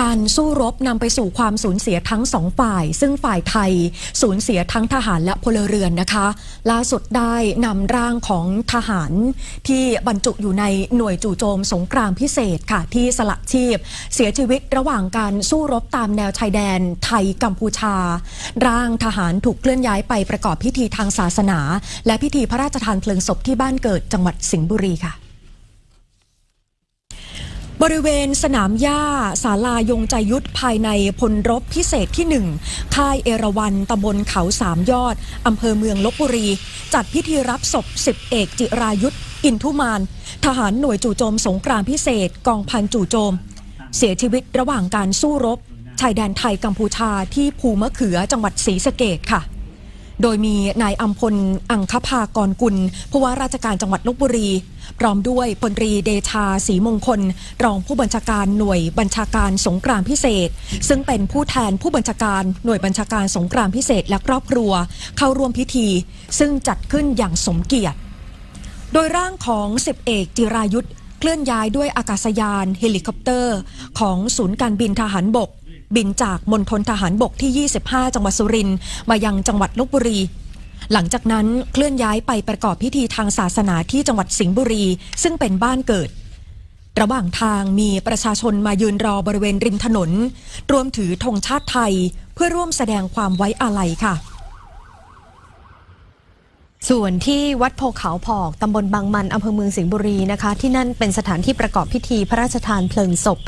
การสู้รบนำไปสู่ความสูญเสียทั้งสองฝ่าย ซึ่งฝ่ายไทยสูญเสียทั้งทหารและพลเรือนนะคะล่าสุดได้นำร่างของทหารที่บรรจุอยู่ในหน่วยจู่โจมสงครามพิเศษค่ะที่สละชีพ เสียชีวิตระหว่างการสู้รบตามแนวชายแดนไทยกัมพูชา ร่างทหารถูกเคลื่อนย้ายไปประกอบพิธีทางศาสนา และพิธีพระราชทานเพลิงศพที่บ้านเกิดจังหวัดสิงห์บุรีค่ะ บริเวณสนามหญ้าศาลายงใจยุทธภายในพลรบพิเศษที่หนึ่งค่ายเอราวันตำบลเขาสามยอด อำเภอเมืองลบบุรี จัดพิธีรับศพสิบเอกจิรายุทธอินทุมาน ทหารหน่วยจู่โจมสงครามพิเศษกองพันจู่โจม เสียชีวิตระหว่างการสู้รบ ชายแดนไทยกัมพูชาที่ภูมะเขือจังหวัดศรีสะเกดค่ะ โดยมีนายอัมพล อังคภากรกุล ผู้ว่าราชการจังหวัดลบบุรี พร้อมด้วยพลรีเดชาศรีมงคล รองผู้บัญชาการหน่วยบัญชาการสงกรานพิเศษ ซึ่งเป็นผู้แทนผู้บัญชาการหน่วยบัญชาการสงกรานพิเศษและครอบครัว เข้าร่วมพิธี ซึ่งจัดขึ้นอย่างสมเกียรติ โดยร่างของสิบเอกจิรายุทธเคลื่อนย้ายด้วยอากาศยาน เฮลิคอปเตอร์ ของศูนย์การบินทหารบก บินจากมณฑลทหารบกที่ 25 จังหวัดสุรินทร์มายังจังหวัดลบบุรี หลังจากนั้นเคลื่อนย้ายไปประกอบพิธีทางศาสนาที่จังหวัดสิงห์บุรี ซึ่งเป็นบ้านเกิด ระหว่างทางมีประชาชนมายืนรอบริเวณริมถนน รวมถือธงชาติไทย เพื่อร่วมแสดงความไว้อาลัยค่ะส่วนที่วัดโพเขาพอก ตำบลบางมัน อำเภอเมืองสิงห์บุรีนะคะ ที่นั่นเป็นสถานที่ประกอบพิธีพระราชทานเพลิงศพ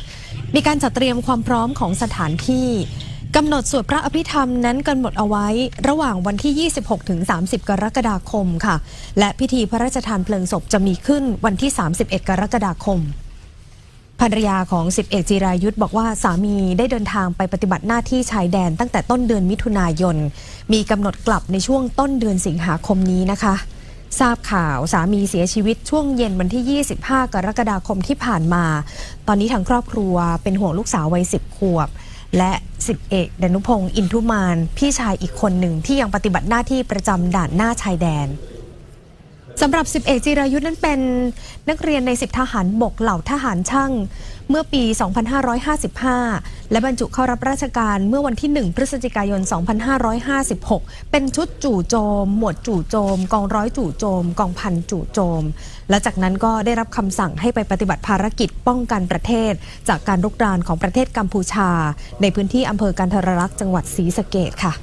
มีการจัดเตรียมความพร้อมของสถานที่กำหนดสวดพระอภิธรรมนั้นกำหนดเอาไว้ระหว่างวันที่ 26 ถึง 30 กรกฎาคมค่ะ และพิธีพระราชทานเพลิงศพจะมีขึ้นวันที่ 31 กรกฎาคมภรรยาของสิบเอกจิรายุทธ์บอกว่าสามีได้เดินทางไปปฏิบัติหน้าที่ชายแดนตั้งแต่ต้นเดือนมิถุนายน มีกำหนดกลับในช่วงต้นเดือนสิงหาคมนี้นะคะ ทราบข่าวสามีเสียชีวิตช่วงเย็นวันที่ 25 กรกฎาคมที่ผ่านมา ตอนนี้ทางครอบครัวเป็นห่วงลูกสาววัยสิบขวบ และสิบเอกดนุพงศ์อินทุมาน พี่ชายอีกคนหนึ่งที่ยังปฏิบัติหน้าที่ประจำด่านหน้าชายแดน สำหรับสิบเอกจิรายุทธ์นั้นเป็นนักเรียนในสิบทหารบกเหล่าทหารช่าง เมื่อปี 2555 และบรรจุเข้ารับราชการเมื่อวันที่ 1 พฤศจิกายน 2556 เป็นชุดจู่โจม หมวดจู่โจม กองร้อยจู่โจม กองพันจู่โจม และจากนั้นก็ได้รับคำสั่งให้ไปปฏิบัติภารกิจป้องกันประเทศ จากการรุกรานของประเทศกัมพูชา ในพื้นที่อำเภอกันทรลักษณ์จังหวัดศรีสะเกดค่ะ